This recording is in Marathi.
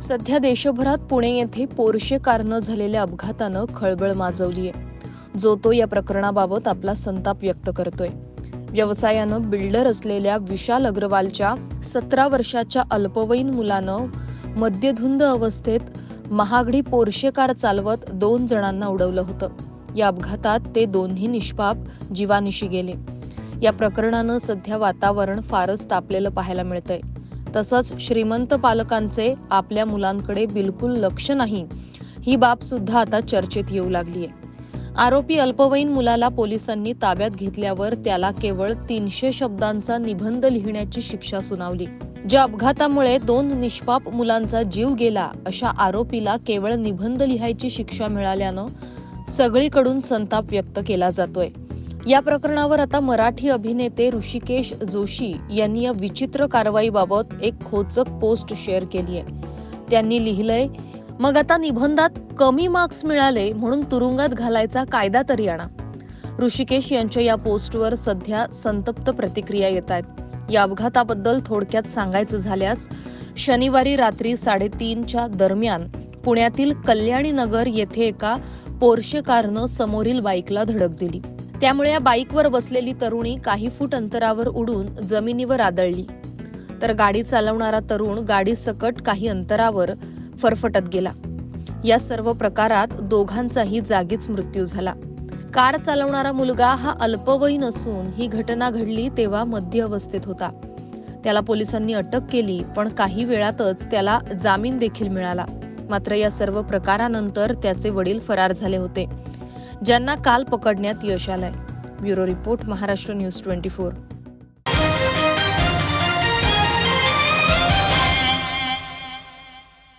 सध्या देशभरात पुणे येथे पोर्शे कारनं झालेल्या अपघातानं खळबळ माजवली आहे जो तो या प्रकरणाबाबत आपला संताप व्यक्त करतोय. व्यवसायानं बिल्डर असलेल्या विशाल अग्रवालच्या सतरा वर्षाच्या अल्पवयीन मुलानं मद्यधुंद अवस्थेत महागडी पोर्शे कार चालवत दोन जणांना उडवलं होतं. या अपघातात ते दोन्ही निष्पाप जीवानिशी गेले. या प्रकरणानं सध्या वातावरण फारच तापलेलं पाहायला मिळतंय. तसंच श्रीमंत पालकांचे आपल्या मुलांकडे बिलकुल लक्ष नाही. ही बाब सुद्धा आता चर्चेत येऊ लागली आहे आरोपी अल्पवयीन मुलाला पोलिसांनी ताब्यात घेतल्यावर त्याला केवळ तीनशे शब्दांचा निबंध लिहिण्याची शिक्षा सुनावली. ज्या अपघातामुळे दोन निष्पाप मुलांचा जीव गेला अशा आरोपीला केवळ निबंध लिहायची शिक्षा मिळाल्यानं सगळीकडून संताप व्यक्त केला जातोय. या प्रकरणावर आता मराठी अभिनेते ऋषिकेश जोशी यांनी या विचित्र कारवाईबाबत एक खोचक पोस्ट शेअर केली आहे. त्यांनी लिहिलंय मग आता निबंधात कमी मार्क्स मिळाले म्हणून तुरुंगात घालायचा कायदा तरी आणा. ऋषिकेश यांच्या या पोस्टवर सध्या संतप्त प्रतिक्रिया येत आहेत. या अपघाताबद्दल थोडक्यात सांगायचं झाल्यास शनिवारी रात्री साडेतीनच्या दरम्यान पुण्यातील कल्याणी नगर येथे एका पोर्शे कारनं समोरील बाईकला धडक दिली. त्यामुळे या बाईकवर बसलेली तरुणी काही फूट अंतरावर उडून जमिनीवर आदळली. तर गाडी चालवणारा तरुण गाडी सकट काही अंतरावर फरफटत गेला. या सर्व प्रकारात दोघांचाही जागीच मृत्यू झाला. कार चालवणारा मुलगा हा अल्पवयीन असून ही घटना घडली तेव्हा मध्य अवस्थेत होता. त्याला पोलिसांनी अटक केली पण काही वेळातच त्याला जामीन देखील मिळाला. मात्र या सर्व प्रकारानंतर त्याचे वडील फरार झाले होते. ज्यांना काल पकडण्यात यश आलंय. Bureau report Maharashtra news twenty four.